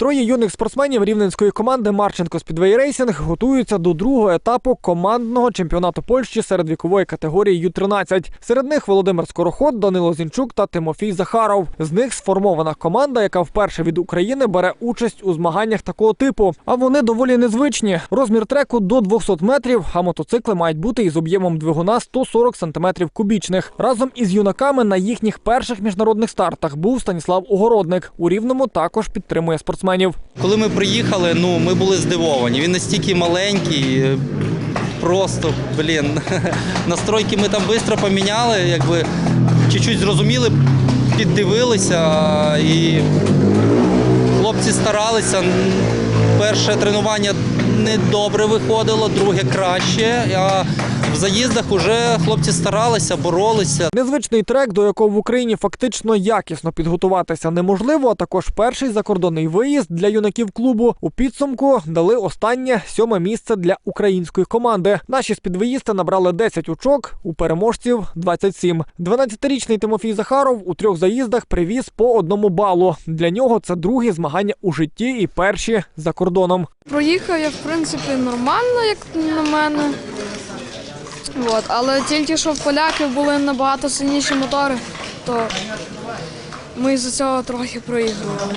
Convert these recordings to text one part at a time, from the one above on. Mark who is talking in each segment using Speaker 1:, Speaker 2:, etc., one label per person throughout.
Speaker 1: Троє юних спортсменів рівненської команди Марченко Спідвей Рейсінг готуються до другого етапу командного чемпіонату Польщі серед вікової категорії Ю-13. Серед них Володимир Скороход, Данило Зінчук та Тимофій Захаров. З них сформована команда, яка вперше від України бере участь у змаганнях такого типу. А вони доволі незвичні. Розмір треку до 200 метрів, а мотоцикли мають бути із об'ємом двигуна 140 сантиметрів кубічних. Разом із юнаками на їхніх перших міжнародних стартах був Станіслав Огородник. У рівному також підтримує спортсменів.
Speaker 2: Коли ми приїхали, ну ми були здивовані. Він настільки маленький, е, просто блін. Настройки ми там швидко поміняли, якби чуть-чуть зрозуміли, піддивилися і хлопці старалися. Перше тренування не добре виходило, друге краще. В заїздах вже хлопці старалися, боролися.
Speaker 1: Незвичний трек, до якого в Україні фактично якісно підготуватися неможливо, а також перший закордонний виїзд для юнаків клубу у підсумку дали останнє сьоме місце для української команди. Наші спідвоїсти набрали 10 очок, у переможців 27. 12-річний Тимофій Захаров у трьох заїздах привіз по одному балу. Для нього це другі змагання у житті і перші за кордоном.
Speaker 3: Проїхав я, в принципі, нормально, як на мене. От. Але тільки що в поляків були набагато сильніші мотори, то ми з-за цього трохи проігрували.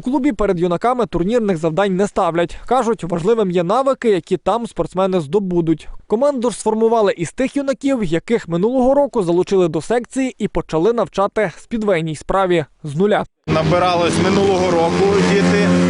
Speaker 1: У клубі перед юнаками турнірних завдань не ставлять. Кажуть, важливим є навики, які там спортсмени здобудуть. Команду ж сформували із тих юнаків, яких минулого року залучили до секції і почали навчати спідвейній справі з нуля.
Speaker 4: Набиралось минулого року діти.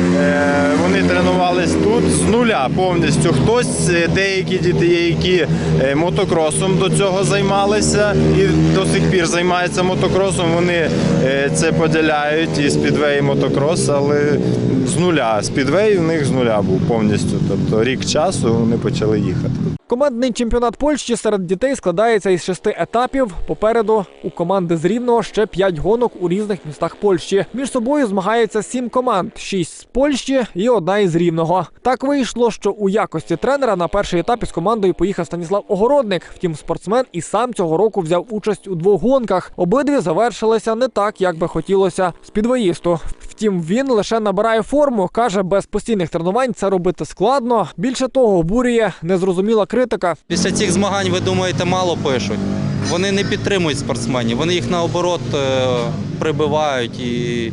Speaker 4: Нуля повністю. Хтось, е, деякі діти є, які е, мотокросом до цього займалися і до сих пір займаються мотокросом. Вони е, це поділяють і спідвей, і мотокрос, але з нуля. Спідвей у них з нуля був повністю. Тобто рік часу вони почали їхати.
Speaker 1: Командний чемпіонат Польщі серед дітей складається із шести етапів. Попереду у команди з Рівного ще п'ять гонок у різних містах Польщі. Між собою змагається сім команд: шість з Польщі і одна із Рівного. Так вийшло, що у якості тренера на перший етап із командою поїхав Станіслав Огородник. Втім, спортсмен і сам цього року взяв участь у двох гонках. Обидві завершилися не так, як би хотілося спідвоїсту. Втім, він лише набирає форму. каже, без постійних тренувань це робити складно. Більше того, обурює незрозуміла критика.
Speaker 2: Після цих змагань, ви думаєте, мало пишуть. Вони не підтримують спортсменів, вони їх наоборот е, прибивають і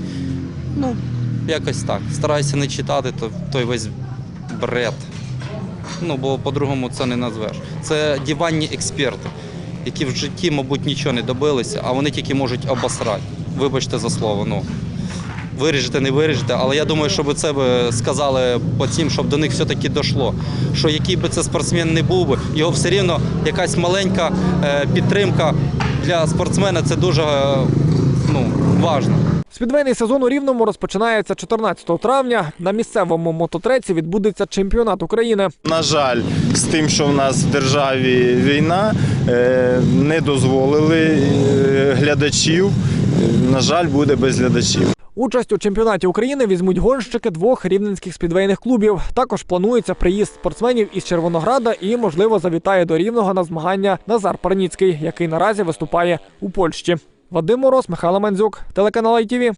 Speaker 2: ну, якось так. Стараюся не читати то, той весь бред. Ну, бо по-другому це не назвеш. Це диванні експерти, які в житті, мабуть, нічого не добилися, а вони тільки можуть обосрати. Вибачте за слово. Ну. Виріжете, не виріжете, але я думаю, щоб це би сказали по цим, щоб до них все-таки дійшло. Що який би це спортсмен не був би, його все рівно якась маленька е, підтримка для спортсмена це дуже е, ну, важливо.
Speaker 1: Спідвейний сезон у Рівному розпочинається 14 травня. На місцевому мототреці відбудеться чемпіонат України.
Speaker 4: На жаль, з тим, що в нас в державі війна, е, не дозволили е, глядачів. На жаль, буде без глядачів.
Speaker 1: Участь у чемпіонаті України візьмуть гонщики двох рівненських спідвейних клубів. Також планується приїзд спортсменів із Червонограда і, можливо, завітає до Рівного на змагання Назар Парніцький, який наразі виступає у Польщі. Вадим Мороз, Михайло Мандзюк, телеканал ITV.